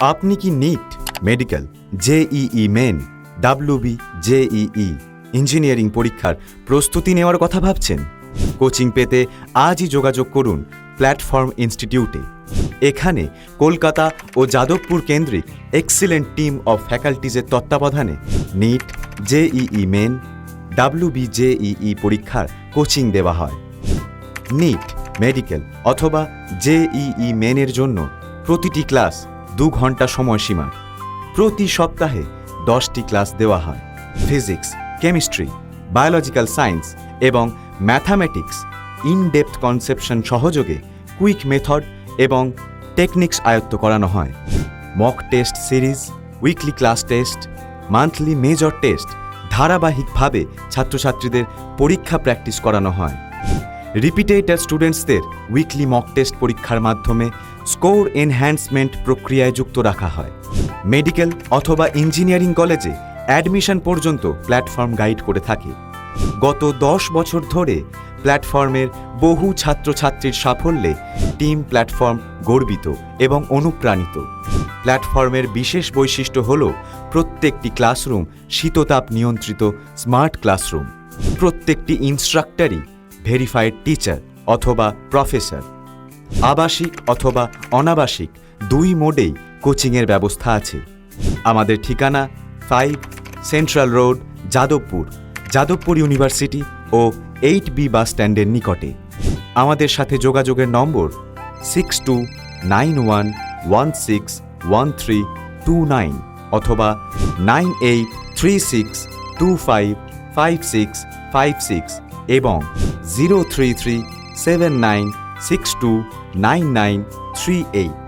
আপনি কি NEET, medical JEE main WB JEE engineering পরীক্ষার প্রস্তুতি নেওয়ার কথা ভাবছেন? কোচিং পেতে আজই যোগাযোগ করুন প্ল্যাটফর্ম ইনস্টিটিউটে। এখানে কলকাতা ও যাদবপুর কেন্দ্রিক এক্সিলেন্ট টিম অফ ফ্যাকাল্টিজের তত্ত্বাবধানে NEET JEE main WB JEE পরীক্ষার কোচিং দেওয়া হয়। নিট, মেডিকেল অথবা জেইই মেনের জন্য প্রতিটি ক্লাস দু ঘণ্টা সময়সীমা। প্রতি সপ্তাহে দশটি ক্লাস দেওয়া হয়। ফিজিক্স, কেমিস্ট্রি, বায়োলজিক্যাল সায়েন্স এবং ম্যাথামেটিক্স। ইন ডেপথ কনসেপশন সহযোগে কুইক মেথড এবং টেকনিক্স আয়ত্ত করানো হয়। Mock test series, weekly class test, monthly major test ধারাবাহিকভাবে ছাত্রছাত্রীদের পরীক্ষা প্র্যাকটিস করানো হয়। রিপিটেটার স্টুডেন্টসদের উইকলি মক টেস্ট পরীক্ষার মাধ্যমে স্কোর এনহ্যান্সমেন্ট প্রক্রিয়ায় যুক্ত রাখা হয়। মেডিকেল অথবা ইঞ্জিনিয়ারিং কলেজে অ্যাডমিশন পর্যন্ত প্ল্যাটফর্ম গাইড করে থাকে। গত দশ বছর ধরে প্ল্যাটফর্মের বহু ছাত্রছাত্রীর সাফল্যে টিম প্ল্যাটফর্ম গর্বিত এবং অনুপ্রাণিত। প্ল্যাটফর্মের বিশেষ বৈশিষ্ট্য হল প্রত্যেকটি ক্লাসরুম শীততাপ নিয়ন্ত্রিত স্মার্ট ক্লাসরুম। প্রত্যেকটি ইনস্ট্রাক্টরই ভেরিফাইড টিচার অথবা প্রফেসর। আবাসিক অথবা অনাবাসিক দুই মোডেই কোচিংয়ের ব্যবস্থা আছে। আমাদের ঠিকানা five central road, Jadavpur Jadavpur university ও এইট বি বাস স্ট্যান্ডের নিকটে। আমাদের সাথে যোগাযোগের নম্বর six two nine one one six one three two nine অথবা nine eight three six two five five six five six এবং zero three three seven nine six two nine nine three eight